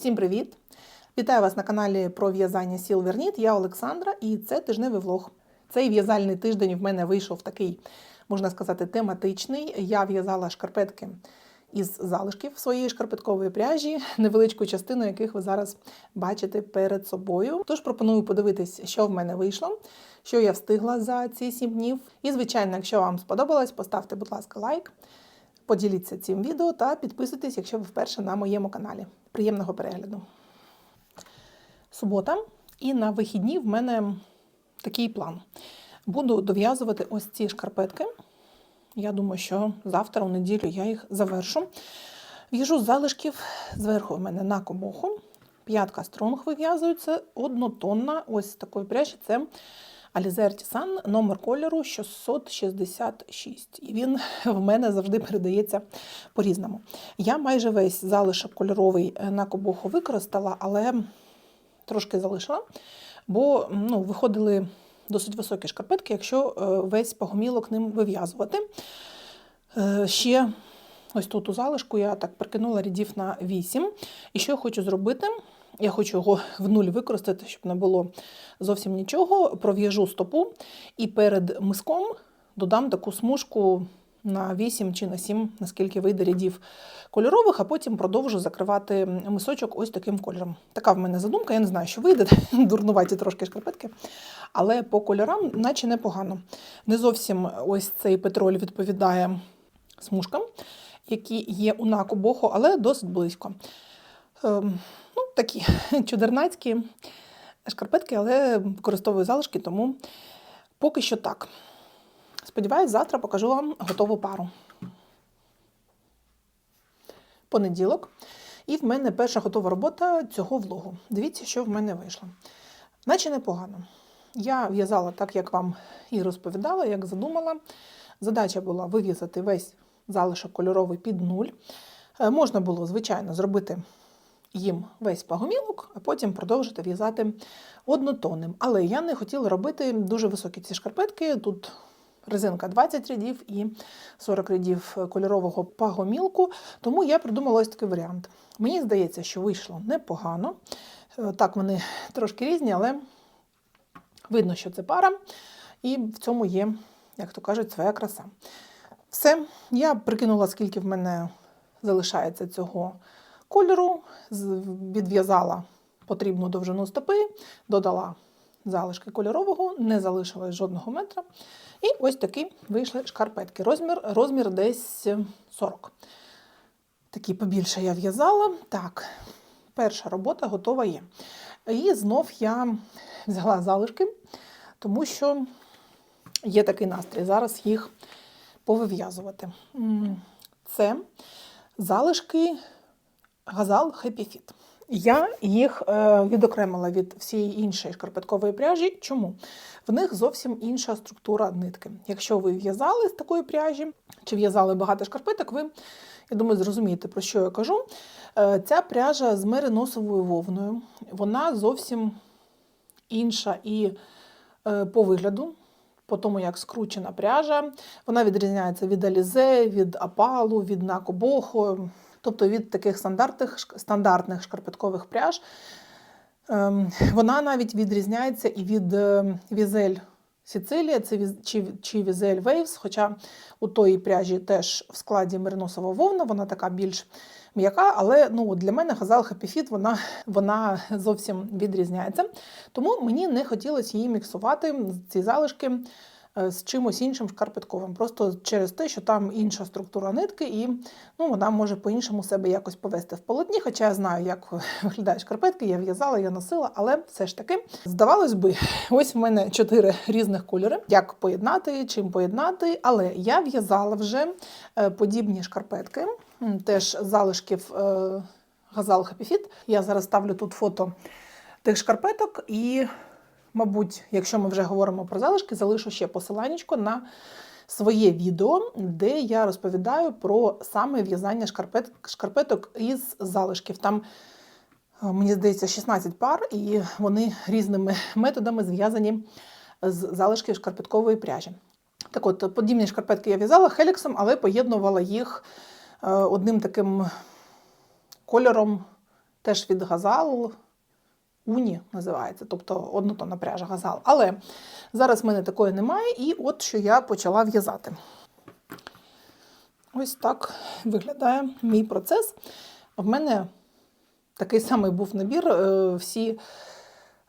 Всім привіт! Вітаю вас на каналі про в'язання Silver Knit. Я Олександра, і це тижневий влог. Цей в'язальний тиждень в мене вийшов такий, можна сказати, тематичний. Я в'язала шкарпетки із залишків своєї шкарпеткової пряжі, невеличку частину яких ви зараз бачите перед собою. Тож пропоную подивитись, що в мене вийшло, що я встигла за ці сім днів. І, звичайно, якщо вам сподобалось, поставте, будь ласка, лайк. Поділіться цим відео та підписуйтесь, якщо ви вперше на моєму каналі. Приємного перегляду. Субота, і на вихідні в мене такий план. Буду дов'язувати ось ці шкарпетки. Я думаю, що завтра, у неділю, я їх завершу. В'яжу з залишків зверху в мене на комоху. П'ятка стронг вив'язується однотонна. Ось такої пряжі. Це Alize Artisan, номер кольору 666. І він в мене завжди передається по-різному. Я майже весь залишок кольоровий на кобоху використала, але трошки залишила, бо ну, виходили досить високі шкарпетки, якщо е, весь погомілок ним вив'язувати. Е, Ще ось тут у залишку я так прикинула рядів на 8. І що я хочу зробити? Я хочу його в нуль використати, щоб не було зовсім нічого. Пров'яжу стопу і перед миском додам таку смужку на 8 чи на 7, наскільки вийде рядів кольорових, а потім продовжу закривати мисочок ось таким кольором. Така в мене задумка, я не знаю, що вийде, дурнуваті трошки шкарпетки, але по кольорам, наче непогано. Не зовсім ось цей петроль відповідає смужкам, які є у наку боху, але досить близько. Ну, Такі чудернацькі шкарпетки, але використовую залишки, тому поки що так. Сподіваюсь, завтра покажу вам готову пару. Понеділок. І в мене перша готова робота цього влогу. Дивіться, що в мене вийшло. Наче непогано. Я в'язала так, як вам і розповідала, як задумала. Задача була вив'язати весь залишок кольоровий під нуль. Е, Можна було, звичайно, зробити їм весь пагомілок, а потім продовжити в'язати однотонним. Але я не хотіла робити дуже високі ці шкарпетки. Тут резинка 20 рядів і 40 рядів кольорового пагомілку, тому я придумала ось такий варіант. Мені здається, що вийшло непогано. Е, Так, вони трошки різні, але видно, що це пара, і в цьому є, як то кажуть, своя краса. Все, я прикинула, скільки в мене залишається цього кольору, відв'язала потрібну довжину стопи, додала залишки кольорового, не залишилось жодного метра. І ось такі вийшли шкарпетки. Розмір, розмір десь 40. Такі побільше я в'язала. Так, перша робота готова є. І знов я взяла залишки, тому що є такий настрій. Зараз їх повив'язувати. Це залишки газал Happy Fit. Я їх е, відокремила від всієї іншої шкарпеткової пряжі. Чому? В них зовсім інша структура нитки. Якщо ви в'язали з такої пряжі, чи в'язали багато шкарпеток, ви, я думаю, зрозумієте, про що я кажу. Е, ця пряжа з мериносовою вовною, вона зовсім інша і е, по вигляду, по тому, як скручена пряжа. Вона відрізняється від алізе, від апалу, від накобохо, тобто від таких стандартних, стандартних шкарпеткових пряж. Ем, Вона навіть відрізняється і від е, візель Сіцилія, чи, візель Waves, хоча у тої пряжі теж в складі мериносова вовна, вона така більш м'яка, але ну, для мене Happy Fit, вона, вона зовсім відрізняється. Тому мені не хотілося її міксувати, ці залишки, з чимось іншим шкарпетковим. Просто через те, що там інша структура нитки, і ну, вона може по-іншому себе якось повести в полотні. Хоча я знаю, як виглядають шкарпетки, я в'язала, я носила, але все ж таки, здавалось би, ось в мене чотири різних кольори. Як поєднати, чим поєднати. Але я в'язала вже е, подібні шкарпетки, теж залишків е, газал Happy Fit. Я зараз ставлю тут фото тих шкарпеток і мабуть, якщо ми вже говоримо про залишки, залишу ще посиланнячко на своє відео, де я розповідаю про саме в'язання шкарпет, шкарпеток із залишків. Там, е, мені здається, 16 пар, і вони різними методами зв'язані з залишків шкарпеткової пряжі. Так от, подібні шкарпетки я в'язала хеліксом, але поєднувала їх е, одним таким кольором теж від газал. Уні називається, тобто однотонна пряжа газал. Але зараз в мене такої немає, і от що я почала в'язати. Ось так виглядає мій процес. В мене такий самий був набір. е, Всі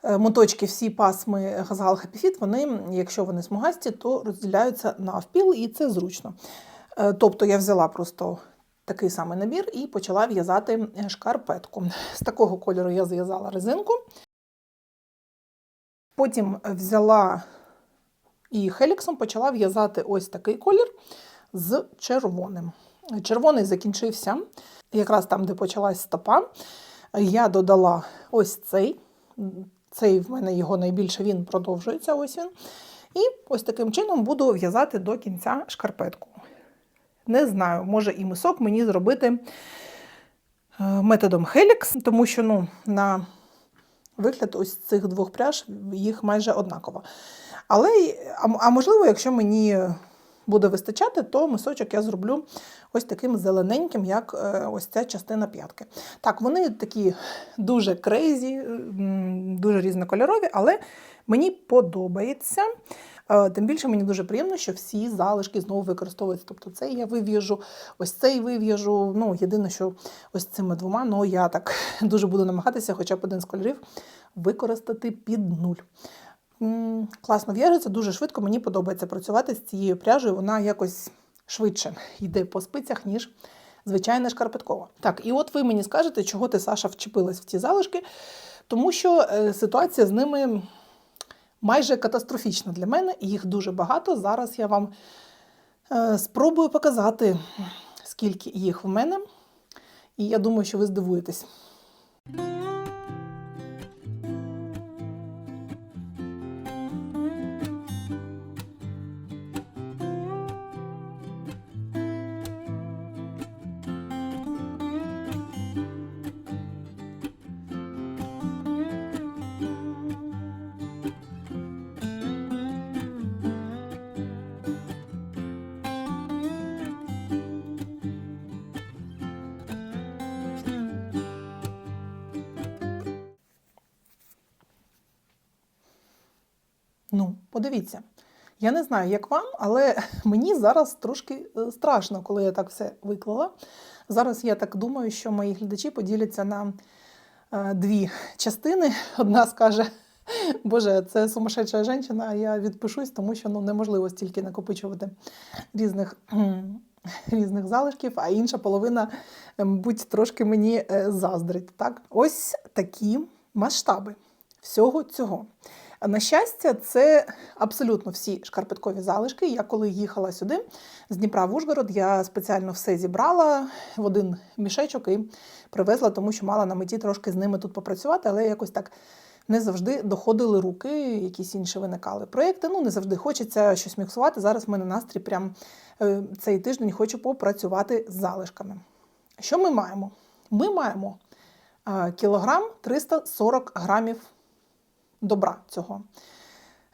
е, моточки, всі пасми газал Happy Fit, вони, якщо вони смугасті, то розділяються навпіл, і це зручно. Е, Тобто я взяла просто такий самий набір і почала в'язати шкарпетку. З такого кольору я зв'язала резинку. Потім взяла і хеліксом почала в'язати ось такий колір з червоним. Червоний закінчився якраз там, де почалась стопа. Я додала ось цей. Цей в мене його найбільше він продовжується. Ось він. І ось таким чином буду в'язати до кінця шкарпетку. Не знаю, може і мисок мені зробити е, методом Helix, тому що ну, на вигляд ось цих двох пряж їх майже однаково. Але, а, можливо, якщо мені буде вистачати, то мисочок я зроблю ось таким зелененьким, як е, ось ця частина п'ятки. Так, вони такі дуже крейзі, дуже різнокольорові, але мені подобається. Е, Тим більше мені дуже приємно, що всі залишки знову використовуються. Тобто цей я вив'яжу, ось цей вив'яжу. Ну, єдине, що ось цими двома, ну я так дуже буду намагатися, хоча б один з кольорів використати під нуль. Класно в'яжеться, дуже швидко. Мені подобається працювати з цією пряжею. Вона якось швидше йде по спицях, ніж звичайна шкарпеткова. Так, і от ви мені скажете, чого ти, Саша, вчепилась в ці залишки, тому що е, ситуація з ними майже катастрофічна для мене, і їх дуже багато. Зараз я вам е, спробую показати, скільки їх в мене. І я думаю, що ви здивуєтесь. Подивіться. Я не знаю, як вам, але мені зараз трошки е, страшно, коли я так все виклала. Зараз я так думаю, що мої глядачі поділяться на е, дві частини. Одна скаже, Боже, це сумасшедша жінка, а я відпишусь, тому що ну, неможливо стільки накопичувати різних. Різних залишків, а інша половина, е, мабуть, трошки мені заздрить. Так? Ось такі масштаби всього цього. На щастя, це абсолютно всі шкарпеткові залишки. Я коли їхала сюди з Дніпра в Ужгород, я спеціально все зібрала в один мішечок і привезла, тому що мала на меті трошки з ними тут попрацювати, але якось так не завжди доходили руки, якісь інші виникали проєкти. Ну, не завжди хочеться щось міксувати. Зараз в мене настрій прям е, цей тиждень хочу попрацювати з залишками. Що ми маємо? Ми маємо е, кілограм 340 грамів добра цього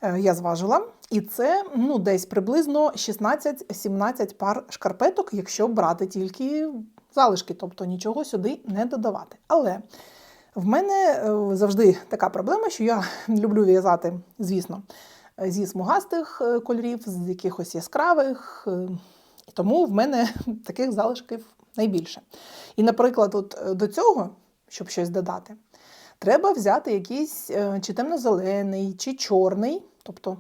е, я зважила. І це ну, десь приблизно 16-17 пар шкарпеток, якщо брати тільки залишки, тобто нічого сюди не додавати. Але в мене е, завжди така проблема, що я люблю в'язати, звісно, зі смугастих е, кольорів, з якихось яскравих. тому в мене таких залишків найбільше. І, наприклад, от до цього, щоб щось додати, треба взяти якийсь е, чи темно-зелений, чи чорний, тобто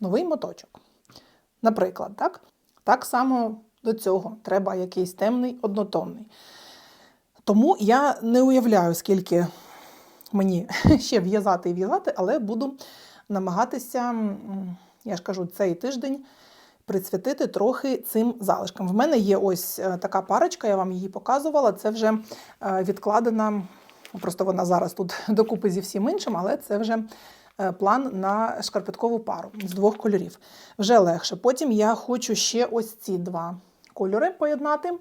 новий моточок. Наприклад, так? Так само до цього треба якийсь темний однотонний. Тому я не уявляю, скільки мені ще в'язати і в'язати, але буду намагатися, я ж кажу, цей тиждень присвятити трохи цим залишкам. В мене є ось е, така парочка, я вам її показувала. Це вже е, відкладена, просто вона зараз тут докупи зі всім іншим, але це вже е, план на шкарпеткову пару з двох кольорів. Вже легше. Потім я хочу ще ось ці два кольори поєднати.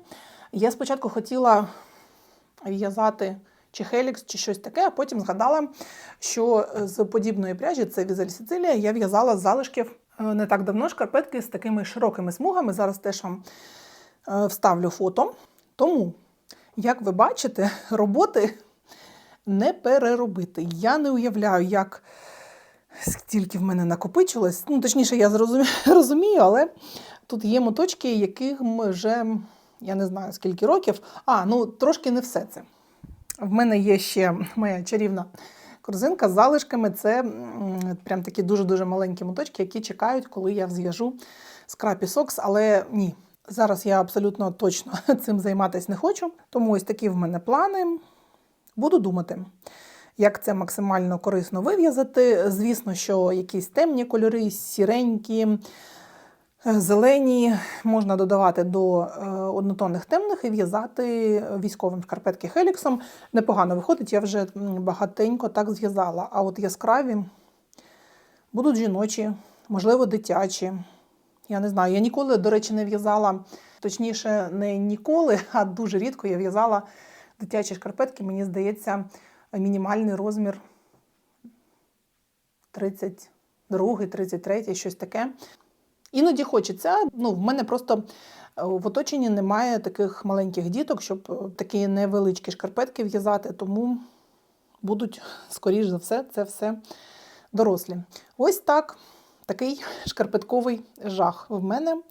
Я спочатку хотіла в'язати чи Helix, чи щось таке, а потім згадала, що з подібної пряжі, це Візель Сицилія, я в'язала з залишків е, не так давно шкарпетки з такими широкими смугами. Зараз теж вам е, вставлю фото. Тому, як ви бачите, роботи не переробити. Я не уявляю, як стільки в мене накопичилось. Ну, точніше, я розумію, але тут є моточки, яких вже я не знаю скільки років. А, ну трошки не все це. В мене є ще моя чарівна корзинка з залишками. Це прям такі дуже-дуже маленькі моточки, які чекають, коли я зв'яжу скрапі сокс, але ні. Зараз я абсолютно точно цим займатися не хочу. Тому ось такі в мене плани. Буду думати, як це максимально корисно вив'язати. Звісно, що якісь темні кольори, сіренькі, зелені можна додавати до е, однотонних темних і в'язати військовим шкарпетки хеліксом. Непогано виходить, я вже багатенько так зв'язала. А от яскраві будуть жіночі, можливо, дитячі. Я не знаю. Я ніколи, до речі, не в'язала, точніше, не ніколи, а дуже рідко я в'язала дитячі шкарпетки. Мені здається, мінімальний розмір 32, 33, щось таке. Іноді хочеться. Ну, в мене просто е, в оточенні немає таких маленьких діток, щоб е, такі невеличкі шкарпетки в'язати, тому будуть, скоріш за все, це все дорослі. Ось так. Такий шкарпетковий жах в мене.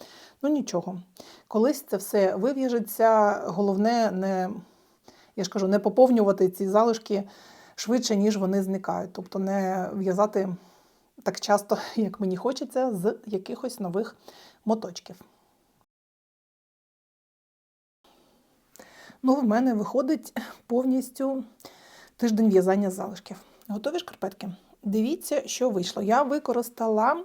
Ну нічого. Колись це все вив'яжеться. Головне, не, я ж кажу, не поповнювати ці залишки швидше, ніж вони зникають. Тобто не в'язати так часто, як мені хочеться, з якихось нових моточків. Ну, в мене виходить повністю тиждень в'язання залишків. Готові шкарпетки? Дивіться, що вийшло. Я використала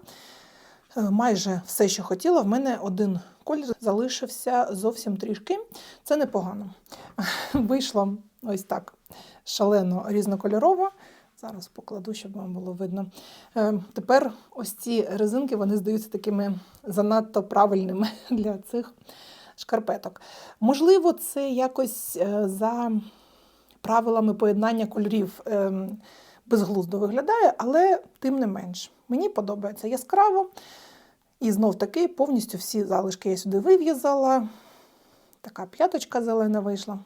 майже все, що хотіла. В мене один колір залишився зовсім трішки. Це непогано. Вийшло ось так шалено різнокольорово. Зараз покладу, щоб вам було видно. Е, Тепер ось ці резинки вони здаються такими занадто правильними для цих шкарпеток. Можливо, це якось е, за правилами поєднання кольорів ем, безглуздо виглядає, але тим не менш. Мені подобається яскраво. І знов таки повністю всі залишки я сюди вив'язала. Така п'яточка зелена вийшла.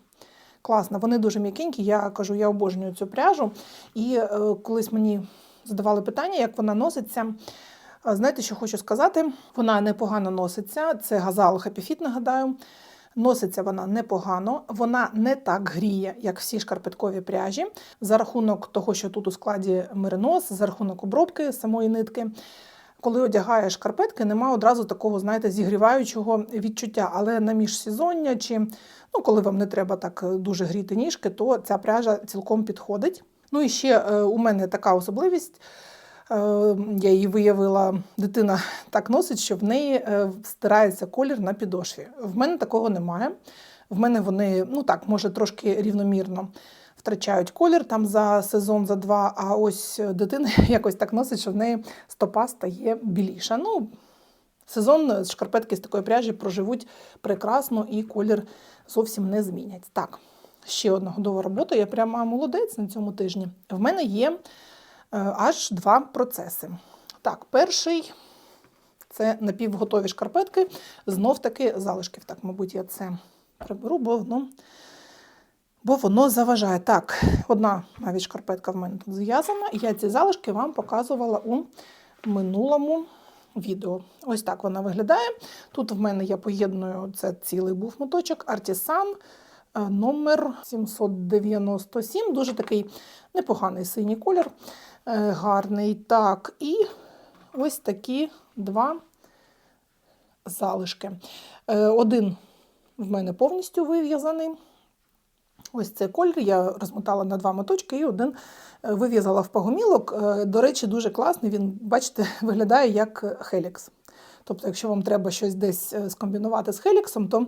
Класно, вони дуже м'якенькі. Я кажу, я обожнюю цю пряжу. І е, колись мені задавали питання, як вона носиться. Е, Знаєте, що хочу сказати? Вона непогано носиться. Це газал Happy нагадаю. Носиться вона непогано, вона не так гріє, як всі шкарпеткові пряжі, за рахунок того, що тут у складі меринос, за рахунок обробки самої нитки. Коли одягаєш шкарпетки, нема одразу такого, знаєте, зігріваючого відчуття. Але на міжсезоння чи ну, коли вам не треба так дуже гріти ніжки, то ця пряжа цілком підходить. Ну і ще е, у мене така особливість. Е, Я її виявила, дитина так носить, що в неї е, стирається колір на підошві. В мене такого немає. В мене вони, ну так, може, трошки рівномірно втрачають колір там за сезон, за два, а ось дитина якось так носить, що в неї стопа стає біліша. Ну, сезон шкарпетки з такої пряжі проживуть прекрасно і колір зовсім не змінять. Так, ще одна годова робота. Я прямо молодець на цьому тижні. В мене є е, аж два процеси. Так, перший це напівготові шкарпетки, знов таки залишків. Так, мабуть, я це приберу, бо воно, бо воно заважає. Так, одна навіть шкарпетка в мене тут зв'язана, і я ці залишки вам показувала у минулому відео. Ось так вона виглядає. Тут в мене я поєдную це цілий був моточок Artisan е, номер 797. Дуже такий непоганий синій колір, е, гарний. Так, і ось такі два залишки. Е, Один в мене повністю вив'язаний. Ось цей колір я розмотала на два моточки і один е, вив'язала в пагомілок. Е, До речі, дуже класний. Він, бачите, виглядає як хелікс. Тобто, якщо вам треба щось десь е, скомбінувати з хеліксом, то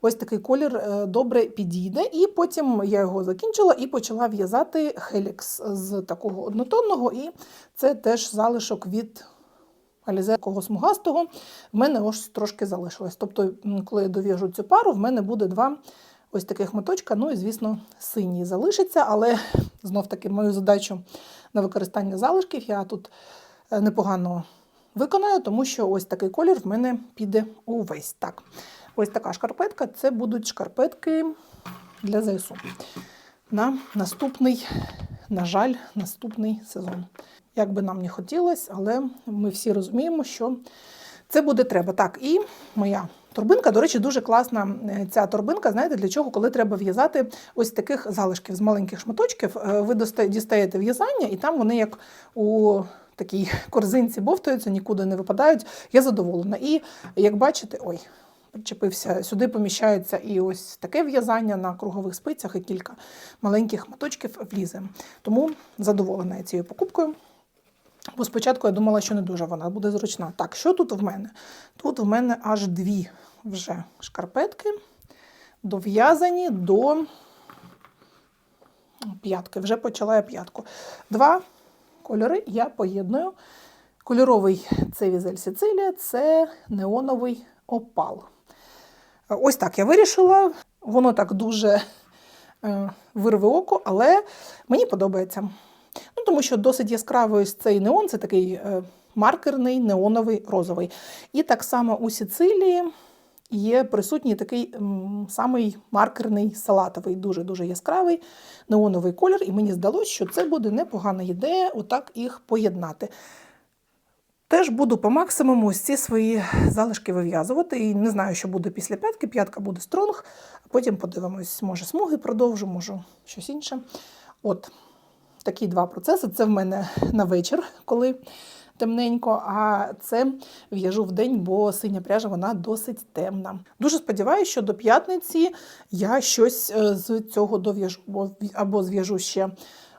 ось такий колір добре підійде. І потім я його закінчила і почала в'язати хелікс з такого однотонного, і це теж залишок від такого смугастого. В мене ось трошки залишилось. Тобто, коли я дов'яжу цю пару, в мене буде два ось таких моточка. Ну і, звісно, синій залишиться, але знов таки мою задачу на використання залишків я тут е, непогано виконаю, тому що ось такий колір в мене піде увесь. Так, ось така шкарпетка це будуть шкарпетки для ЗСУ. на наступний, на жаль, наступний сезон. Як би нам не хотілося, але ми всі розуміємо, що це буде треба. Так, і моя торбинка, до речі, дуже класна е, ця торбинка. Знаєте, для чого, коли треба в'язати ось таких залишків з маленьких шматочків, е, ви дістаєте в'язання, і там вони як у такій корзинці бовтаються, нікуди не випадають. Я задоволена. І як бачите, ой. Причепився, сюди поміщається і ось таке в'язання на кругових спицях, і кілька маленьких моточків влізе. Тому задоволена я цією покупкою. Бо спочатку я думала, що не дуже вона буде зручна. Так, що тут в мене? Тут в мене аж дві вже шкарпетки, дов'язані до п'ятки. Вже почала я п'ятку. Два кольори я поєдную. Кольоровий це візель Сицилія, це неоновий опал. Ось так я вирішила. Воно так дуже е, вирве око, але мені подобається. Тому що досить яскравий ось цей неон, це такий е, маркерний, неоновий, розовий. І так само у Сицилії є присутній такий самий маркерний салатовий, дуже-дуже яскравий неоновий колір. І мені здалося, що це буде непогана ідея отак їх поєднати. Теж буду по максимуму ось ці свої залишки вив'язувати. І не знаю, що буде після п'ятки. П'ятка буде стронг, а потім подивимось, може смуги продовжу, може щось інше. От такі два процеси. Це в мене на вечір, коли темненько, а це в'яжу в день, бо синя пряжа вона досить темна. Дуже сподіваюся, що до п'ятниці я щось е, з цього дов'яжу, або зв'яжу ще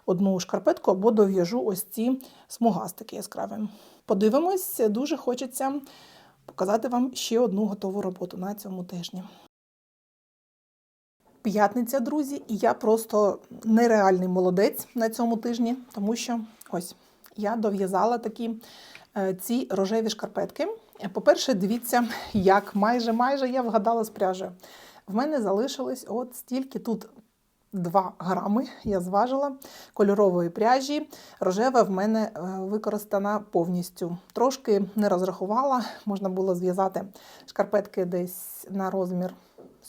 одну шкарпетку, або дов'яжу ось ці смугастики яскраві. Подивимось, дуже хочеться показати вам ще одну готову роботу на цьому тижні. П'ятниця, друзі, і я просто нереальний молодець на цьому тижні, тому що ось я дов'язала такі е, ці рожеві шкарпетки. По-перше, дивіться, як майже майже я вгадала з пряжею. В мене залишилось от стільки тут 2 грами, я зважила кольорової пряжі. Рожева в мене е, використана повністю. Трошки не розрахувала, можна було зв'язати шкарпетки десь на розмір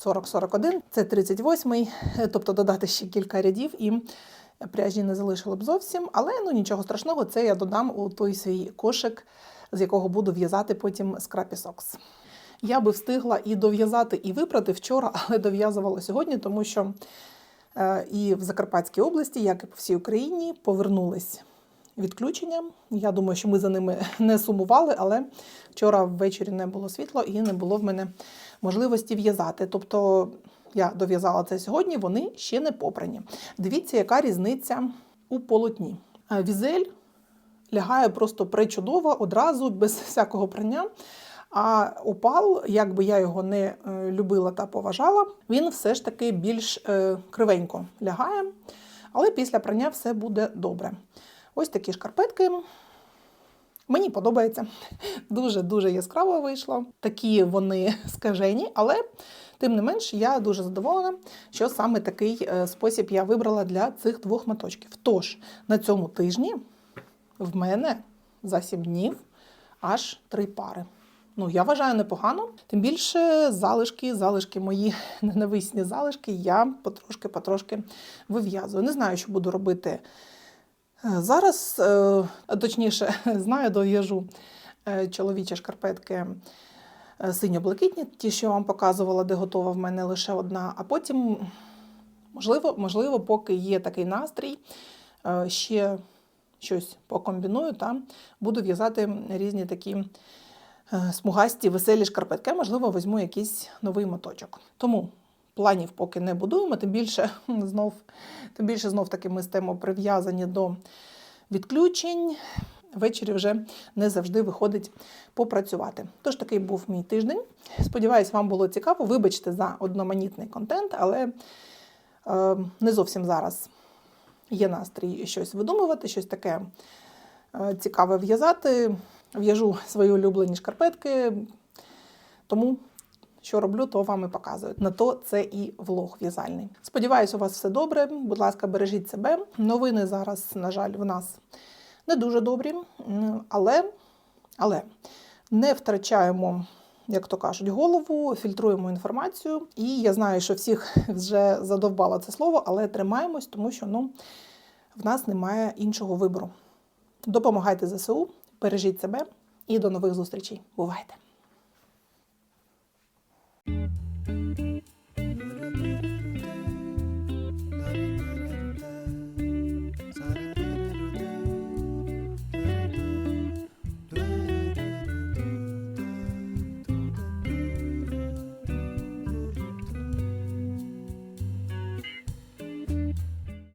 40-41, це 38-й, е, тобто додати ще кілька рядів і пряжі не залишило б зовсім. Але ну нічого страшного, це я додам у той свій кошик, з якого буду в'язати потім скрапі сокс. Я би встигла і дов'язати, і випрати вчора, але дов'язувала сьогодні, тому що е, і в Закарпатській області, як і по всій Україні, повернулись відключення. Я думаю, що ми за ними не сумували, але вчора ввечері не було світла і не було в мене можливості в'язати. Тобто я дов'язала це сьогодні, вони ще не попрані. Дивіться, яка різниця у полотні. Е, Візель лягає просто пречудово, одразу, без всякого прання. А опал, як би я його не е, любила та поважала, він все ж таки більш е, кривенько лягає, але після прання все буде добре. Ось такі шкарпетки. Мені подобається. Дуже-дуже яскраво вийшло. Такі вони скажені, але тим не менш я дуже задоволена, що саме такий е, спосіб я вибрала для цих двох моточків. Тож на цьому тижні в мене за 7 днів аж три пари. Ну, я вважаю непогано. Тим більше залишки, залишки мої ненависні залишки, я потрошки-потрошки вив'язую. Не знаю, що буду робити Зараз, е, точніше, знаю, дов'яжу е, чоловічі шкарпетки е, синьо-блакитні, ті, що я вам показувала, де готова в мене лише одна. А потім, можливо, можливо, поки є такий настрій, ще щось покомбіную та буду в'язати різні такі смугасті, веселі шкарпетки. Можливо, візьму якийсь новий моточок. Тому планів поки не будуємо, тим більше знов, тим більше знов таки ми стаємо прив'язані до відключень. Ввечері вже не завжди виходить попрацювати. Тож такий був мій тиждень. Сподіваюсь, вам було цікаво. Вибачте за одноманітний контент, але е, не зовсім зараз є настрій щось видумувати, щось таке е, цікаве в'язати. В'яжу свої улюблені шкарпетки, тому що роблю, то вам і показую. На то це і влог в'язальний. Сподіваюсь, у вас все добре. Будь ласка, бережіть себе. Новини зараз, на жаль, в нас не дуже добрі, але, але не втрачаємо. Як то кажуть, голову, фільтруємо інформацію. І я знаю, що всіх вже задовбало це слово, але тримаємось, тому що ну, в нас немає іншого вибору. Допомагайте ЗСУ, бережіть себе і до нових зустрічей. Бувайте! you